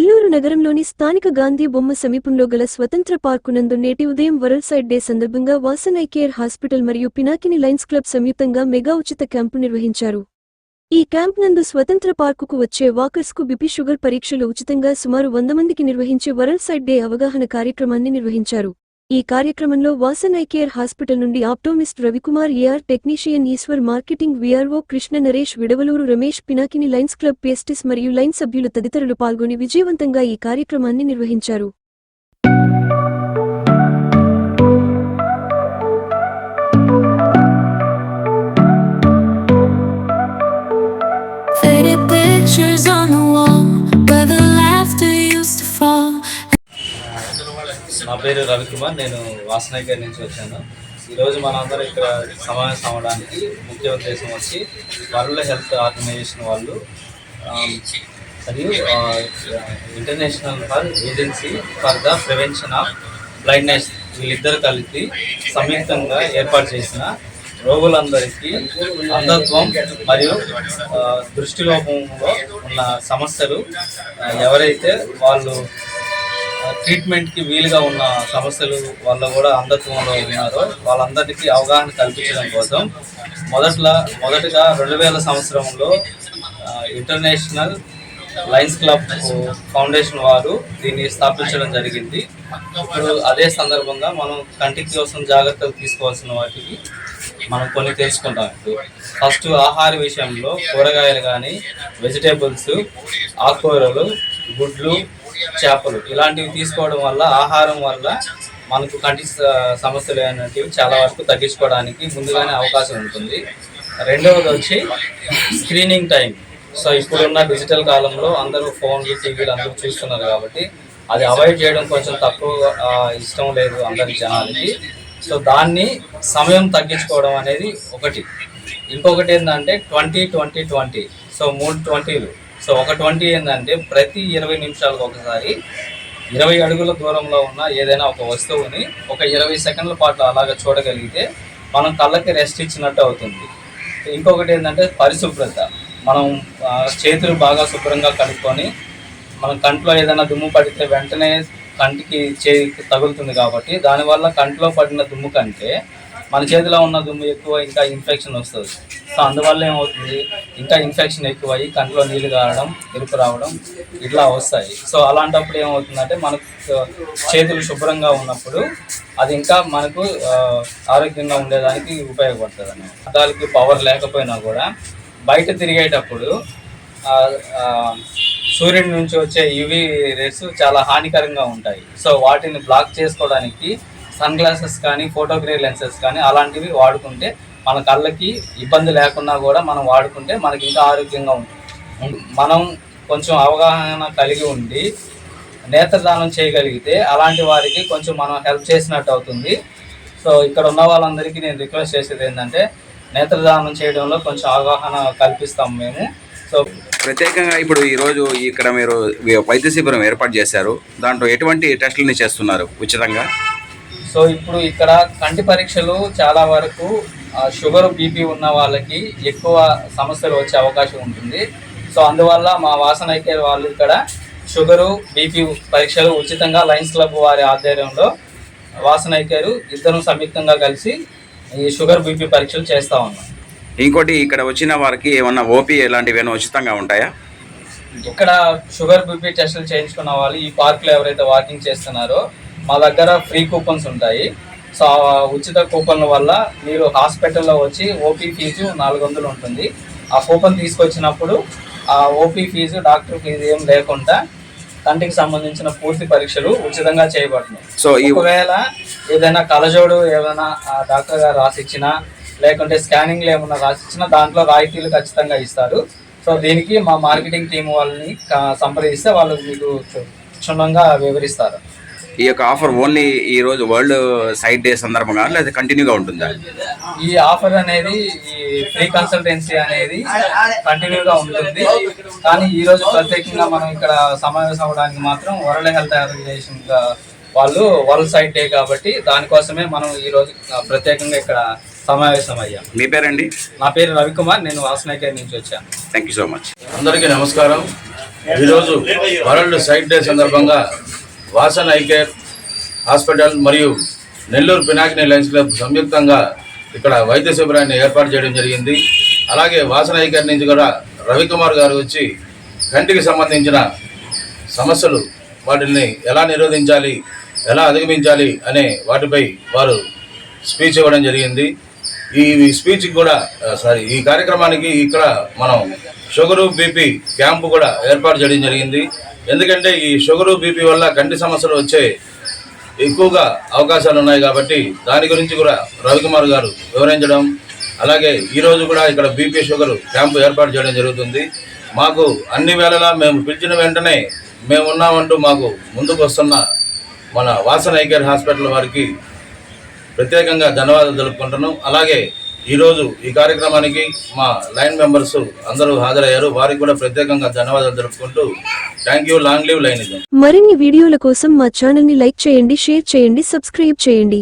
నగరంలోని స్థానిక గాంధీ బొమ్మ సమీపంలో గల స్వతంత్ర పార్కు నందు నేటి ఉదయం వరల్డ్ సైడ్ డే సందర్భంగా వాసన్ ఐ కేర్ హాస్పిటల్ మరియు పినాకిని లయన్స్ క్లబ్ సంయుక్తంగా మెగా ఉచిత క్యాంపు నిర్వహించారు. ఈ క్యాంప్ నందు స్వతంత్ర పార్కుకు వచ్చే వాకర్స్కు బిపి షుగర్ పరీక్షలు ఉచితంగా సుమారు వంద మందికి నిర్వహించే వరల్డ్ సైడ్ డే అవగాహన కార్యక్రమాన్ని నిర్వహించారు. ఈ కార్యక్రమంలో వాసన్ ఐ కేర్ హాస్పిటల్ నుండి optometrist Ravikumar AR technician Eshwar marketing VRO Krishna Naresh Vidavaluru Ramesh Pinakini Lions Club పేస్టిస్ మరియు లైన్ సభ్యులు తదితరులు పాల్గొని విజయవంతంగా ఈ కార్యక్రమాన్ని నిర్వహించారు. నా పేరు రవికుమార్ నేను వాసనగర్ నుంచి వచ్చాను. ఈరోజు మనందరం ఇక్కడ సమావేశం అవ్వడానికి ముఖ్య ఉద్దేశం వచ్చి వరల్డ్ హెల్త్ ఆర్గనైజేషన్ వాళ్ళు మరియు international for agency for the prevention of blindness వీళ్ళిద్దరు కలిపి సంయుక్తంగా ఏర్పాటు చేసిన రోగులందరికీ అంధత్వం మరియు దృష్టిలోపంలో ఉన్న సమస్యలు ఎవరైతే వాళ్ళు ట్రీట్మెంట్కి వీలుగా ఉన్న సమస్యలు వల్ల కూడా అంధత్వంలో ఉన్నారో. వాళ్ళందరికీ అవగాహన కల్పించడం కోసం మొదట్లో మొదటగా రెండు వేల సంవత్సరంలో ఇంటర్నేషనల్ లయన్స్ క్లబ్ ఫౌండేషన్ వారు దీన్ని స్థాపించడం జరిగింది. ఇప్పుడు అదే సందర్భంగా మనం కంటికి కోసం జాగ్రత్తలు తీసుకోవాల్సిన వాటికి మనం కొన్ని తెలుసుకుంటాం. ఇప్పుడు ఫస్ట్ ఆహార విషయంలో కూరగాయలు కానీ వెజిటేబుల్స్ ఆకుకూరలు గుడ్లు చేపలు. ఇలాంటివి తీసుకోవడం వల్ల ఆహారం వల్ల మనకు కంటి సమస్యలు అనేటివి చాలా వరకు తగ్గించుకోవడానికి ముందుగానే అవకాశం ఉంటుంది. రెండవది వచ్చి స్క్రీనింగ్ టైం సో ఇప్పుడున్న డిజిటల్ కాలంలో అందరూ ఫోన్లు టీవీలు అందరూ చూస్తున్నారు కాబట్టి అది అవాయిడ్ చేయడం కొంచెం తక్కువ ఇష్టం లేదు అందరి జనాలకి. సో దాన్ని సమయం తగ్గించుకోవడం అనేది ఒకటి. ఇంకొకటి ఏంటంటే ట్వంటీ ట్వంటీ ట్వంటీ. సో మూడు ట్వంటీలు. సో ఒక ట్వంటీ ఏంటంటే ప్రతి ఇరవై నిమిషాలకు ఒకసారి ఇరవై అడుగుల దూరంలో ఉన్న ఏదైనా ఒక వస్తువుని ఒక ఇరవై సెకండ్ల పాటు అలాగ చూడగలిగితే మనం కళ్ళకి రెస్ట్ ఇచ్చినట్టు అవుతుంది. ఇంకొకటి ఏంటంటే పరిశుభ్రత. మనం చేతులు బాగా శుభ్రంగా కడుక్కొని మనం కంట్లో ఏదైనా దుమ్ము పడితే వెంటనే కంటికి చేతికి తగులుతుంది కాబట్టి దానివల్ల కంట్లో పడిన దుమ్ము కంటే మన చేతిలో ఉన్న దుమ్ము ఎక్కువ ఇంకా ఇన్ఫెక్షన్ వస్తుంది. సో అందువల్ల ఏమవుతుంది? ఇంకా ఇన్ఫెక్షన్ ఎక్కువ అయ్యి కంట్లో నీళ్ళు కారడం ఎరుపు రావడం ఇట్లా వస్తాయి. సో అలాంటప్పుడు ఏమవుతుందంటే మనకు చేతులు శుభ్రంగా ఉన్నప్పుడు అది ఇంకా మనకు ఆరోగ్యంగా ఉండేదానికి ఉపయోగపడుతుంది అన్నమాట అద్దాలకి పవర్ లేకపోయినా కూడా బయట తిరిగేటప్పుడు సూర్యుడి నుంచి వచ్చే యువి రేస్ చాలా హానికరంగా ఉంటాయి. సో వాటిని బ్లాక్ చేసుకోవడానికి సన్ గ్లాసెస్ కానీ ఫోటోగ్రే లెన్సెస్ కానీ అలాంటివి వాడుకుంటే మన కళ్ళకి ఇబ్బంది లేకున్నా కూడా మనం వాడుకుంటే మనకి ఇంకా ఆరోగ్యంగా ఉంటుంది మనం కొంచెం అవగాహన కలిగి ఉండి నేత్రదానం చేయగలిగితే అలాంటి వారికి కొంచెం మనం హెల్ప్ చేసినట్టు అవుతుంది. సో ఇక్కడ ఉన్న వాళ్ళందరికీ నేను రిక్వెస్ట్ చేసేది ఏంటంటే నేత్రదానం చేయడంలో కొంచెం అవగాహన కల్పిస్తాం మేము. సో ప్రత్యేకంగా ఇప్పుడు ఈరోజు ఇక్కడ మీరు వైద్య శిబిరం ఏర్పాటు చేశారు. దాంట్లో ఎటువంటి టెస్టులని చేస్తున్నారు? ఉచితంగా. సో ఇప్పుడు ఇక్కడ కంటి పరీక్షలు చాలా వరకు షుగర్ బీపీ ఉన్న వాళ్ళకి ఎక్కువ సమస్యలు వచ్చే అవకాశం ఉంటుంది. సో అందువల్ల మా వాసన అయితే వాళ్ళు ఇక్కడ షుగరు బీపీ పరీక్షలు ఉచితంగా లయన్స్ క్లబ్ వారి ఆధ్వర్యంలో వాసన ఐకేరు ఇద్దరు సంయుక్తంగా కలిసి ఈ షుగర్ బీపీ పరీక్షలు చేస్తూ ఉన్నాం. ఇంకోటి ఇక్కడ వచ్చిన వారికి ఏమన్నా ఓపీ ఇలాంటివి ఏమైనా ఉచితంగా ఉంటాయా? ఇక్కడ షుగర్ బీపీ టెస్టులు చేయించుకున్న వాళ్ళు ఈ పార్క్లో ఎవరైతే వాకింగ్ చేస్తున్నారో మా దగ్గర ఫ్రీ కూపన్స్ ఉంటాయి. సో ఆ ఉచిత కూపన్ల వల్ల మీరు హాస్పిటల్లో వచ్చి ఓపీ ఫీజు నాలుగు వందలు ఉంటుంది. ఆ కూపన్ తీసుకొచ్చినప్పుడు ఆ ఓపీ ఫీజు డాక్టర్ ఫీజు ఏం లేకుండా కంటికి సంబంధించిన పూర్తి పరీక్షలు ఉచితంగా చేయబడుతున్నాయి సో ఒకవేళ ఏదైనా కలజోడు ఏదైనా ఆ డాక్టర్ గారు రాసిచ్చినా లేకుంటే స్కానింగ్లు ఏమైనా రాసిచ్చినా దాంట్లో రాయితీలు ఖచ్చితంగా ఇస్తారు. సో దీనికి మా మార్కెటింగ్ టీం వాళ్ళని సంప్రదిస్తే వాళ్ళు మీకు క్షు- క్షుణ్ణంగా వివరిస్తారు. ఈ యొక్క ఆఫర్ ఓన్లీ ఈ రోజు వరల్డ్ సైట్ డే సందర్భంగా లేదా కంటిన్యూగా ఉంటుందా? ఈ ఆఫర్ అనేది ఈ ఫ్రీ కన్సల్టెన్సీ అనేది కంటిన్యూగా ఉంటుంది. కానీ ఈ రోజు ప్రత్యేకంగా మనం ఇక్కడ సమావేశం అవ్వడానికి మాత్రం వరల్డ్ హెల్త్ ఆర్గనైజేషన్ వాళ్ళు వరల్డ్ సైట్ డే కాబట్టి దానికోసమే మనం ఈ రోజు ప్రత్యేకంగా ఇక్కడ సమావేశం అయ్యాం. మీ పేరండి? నా పేరు రవికుమార్ నేను వాసనకేర్ నుంచి వచ్చాను. థ్యాంక్ యూ సో మచ్ అందరికీ నమస్కారం. ఈరోజు వరల్డ్ సైట్ డే సందర్భంగా వాసన్ ఐ కేర్ హాస్పిటల్ మరియు నెల్లూరు పినాకిని లయన్స్ క్లబ్ సంయుక్తంగా ఇక్కడ వైద్య శిబిరాన్ని ఏర్పాటు చేయడం జరిగింది. అలాగే వాసన ఐ కేర్ నుంచి కూడా రవికుమార్ గారు వచ్చి కంటికి సంబంధించిన సమస్యలు వాటిని ఎలా నిరోధించాలి ఎలా అధిగమించాలి అనే వాటిపై వారు స్పీచ్ ఇవ్వడం జరిగింది. ఈ స్పీచ్ కూడా సారీ ఈ కార్యక్రమానికి ఇక్కడ మనం షుగరు బీపీ క్యాంపు కూడా ఏర్పాటు చేయడం జరిగింది. ఎందుకంటే ఈ షుగరు బీపీ వల్ల కంటి సమస్యలు వచ్చే ఎక్కువగా అవకాశాలు ఉన్నాయి కాబట్టి దాని గురించి కూడా రవికుమార్ గారు వివరించడం అలాగే ఈరోజు కూడా ఇక్కడ బీపీ షుగర్ క్యాంపు ఏర్పాటు చేయడం జరుగుతుంది. మాకు అన్ని వేళలా మేము పిలిచిన వెంటనే మేము ఉన్నామంటూ మాకు ముందుకు వస్తున్న మన వాసన ఐకేర్ హాస్పిటల్ వారికి ప్రత్యేకంగా ధన్యవాదాలు తెలుపుకుంటున్నాం. అలాగే ఈరోజు ఈ కార్యక్రమానికి మా లైన్ మెంబర్స్ అందరూ హాజరయ్యారు. వారికి కూడా ప్రత్యేకంగా ధన్యవాదాలు జరుపుకుంటూ thank you long live Lions మరిన్ని వీడియోల కోసం మా ఛానల్ని లైక్ చేయండి షేర్ చేయండి సబ్స్క్రైబ్ చేయండి.